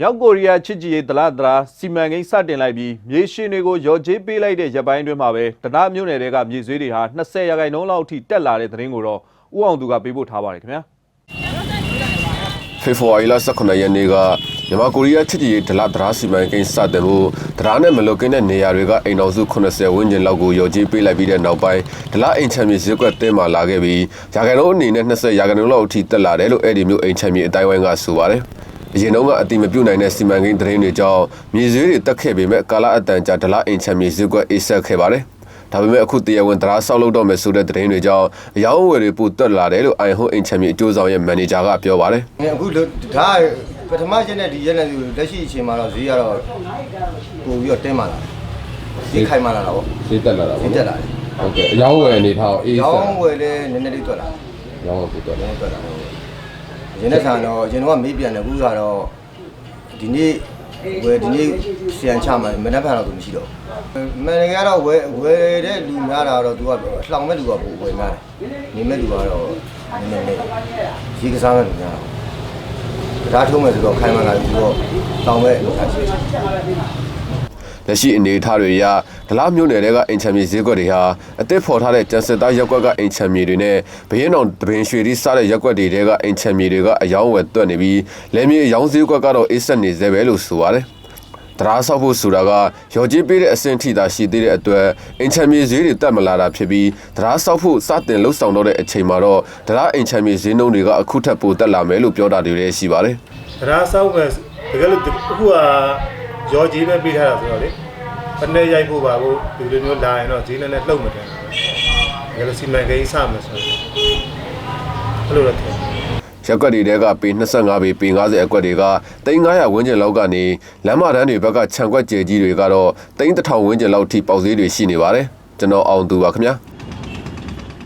မြောက်ကိုရီးယားချစ်ကြည်ရေးဒလဒရာစီမံကိန်းစတင်လိုက်ပြီးမြေရှင်တွေကိုရော်ကြေးပေးလိုက်တဲ့ရပ်ပိုင်းအတွင်းမှာပဲတနအမြို့နယ်တွေကမြေဆွေးတွေဟာ20ရာခိုင်နှုန်းလောက်အထိတက်လာတဲ့သတင်းကိုတော့ဥအောင်သူကပေးပို့ထားပါတယ်ခင်ဗျာဖေဖော်ဝါရီလ18ရက်နေ့ကမြန်မာကိုရီးယားချစ်ကြည်ရေးဒလဒရာစီမံကိန်းစတင်ဖို့ဒရာနဲ့မလုတ်ကင်းတဲ့နေရာတွေကအိမ်တော်စု80ဝန်းကျင်လောက်ကိုရော်ကြီးပေးလိုက်ပြီးတဲ့နောက်ပိုင်းဒလအိမ်ချမ်းမြေဈေးကွက်တင်းမာလာခဲ့ပြီးရာခိုင်နှုန်းအနေနဲ့20ရာခိုင်နှုန်းလောက်အထိတက်လာတယ်လို့အဲ့ဒီမျိုးအိမ်ချမ်းမြေအတိုင်းဝိုင်းကဆိုပါတယ် အရင်တော့ကအတိမပြုတ်နိုင်တဲ့စီမံကိန်းသတင်းတွေကြောင့်မြေဈေးတွေတက်ခဲ့ပေမဲ့ကာလအတန်ကြာဒလအိမ်ချမ်းမြေဈေးကွက်အေးဆက်ခဲ့ပါတယ်ဒါပေမဲ့အခုတရားဝင်တရားဆောက်လုပ်တော့မယ်ဆိုတဲ့သတင်းတွေကြောင့်အယောင်းအဝယ်တွေပိုတက်လာတယ်လို့အိုင်ဟွန်အိမ်ချမ်းမြေအကျိုးဆောင်ရဲ့မန်နေဂျာကပြောပါတယ်ငါအခုလို့ဒါပထမရက်နဲ့ဒီရက်နဲ့လက်ရှိအချိန်မှာတော့ဈေးကတော့ပို့ပြီးတော့တင်းမာလာဈေးခိုင်မာလာတာပေါ့ဈေးတက်လာတာဈေးပေါ့တက်လာတယ်ဟုတ်ကဲ့အယောင်းဝယ်အနေထားအေးရောဆက်င်းဝယ်လဲနည်းနည်းလေးတွက်လာရောင်းဝယ်ပို့တက်လာနည်းနည်းတွက်လာ ရင်းနဲ့ဆန်တော့ရင်းတော့မေးပြန်တယ်အခုကတော့ဒီနေ့ဝယ်ဒီနေ့ဆီယန်ချမှာမနေ့ကတော့သူမရှိတော့မန်နေကတော့ဝယ်ဝယ်တဲ့လူများတာတော့သူကလှောင်မဲ့လူကပိုဝယ်များတယ်နေမဲ့လူကတော့နည်းနည်းလေးဈေးကစားမဲ့လူများတော့ဒါထုံးမဲ့ဆိုတော့ခိုင်မာလာပြီးတော့တောင်းမဲ့လူထားရှိတယ် လက်ရှိအနေအထားတွေအရဒလားမြို့နယ်တွေကအိမ်ချမ်းမြေဈေးကွက်တွေဟာအသစ်ဖော်ထားတဲ့ကျန်စစ်သားရက်ကွက်ကအိမ်ချမ်းမြေတွေနဲ့ဘရင်တော်တပင်ရွှေရီစတဲ့ရက်ကွက်တွေတဲကအိမ်ချမ်းမြေတွေကအယောင်းဝယ်တွက်နေပြီးလမ်းမြေအယောင်းဈေးကွက်ကတော့အေးဆက်နေသေးပဲလို့ဆိုပါတယ်။တရားဆောက်ဖို့ဆိုတာကရော်ကြီးပေးတဲ့အဆင့်ထိသာရှိသေးတဲ့အတွက်အိမ်ချမ်းမြေဈေးတွေတက်မလာတာဖြစ်ပြီးတရားဆောက်ဖို့စတင်လှုပ်ဆောင်တော့တဲ့အချိန်မှာတော့တရားအိမ်ချမ်းမြေဈေးနှုန်းတွေကအခုထပ်ပိုတက်လာမယ်လို့ပြောတာတွေလည်းရှိပါတယ်။တရားဆောက်မဲ့တကယ်လို့အခုက ရောကြီးပဲပေးထားတာဆိုတော့လေပနဲ့ရိုက်ဖို့ပါဖို့ဒီလိုမျိုးလာရင်တော့ဈေးနဲ့နဲ့လှုပ်မတယ်တကယ်လို့စီမံကိန်းစမယ်ဆိုတော့အဲ့လိုတော့ထင်တယ်ရက်ကွက်တွေတဲကပေ25ပေပေ50အကွက်တွေက3900ဝန်းကျင်လောက်ကနေလမ်းမတန်းတွေဘက်ကခြံကွက်ကျဲကြီးတွေကတော့3000ဝန်းကျင်လောက်ထိပေါက်ဈေးတွေရှိနေပါတယ်ကျွန်တော်အောင်သူပါခင်ဗျာ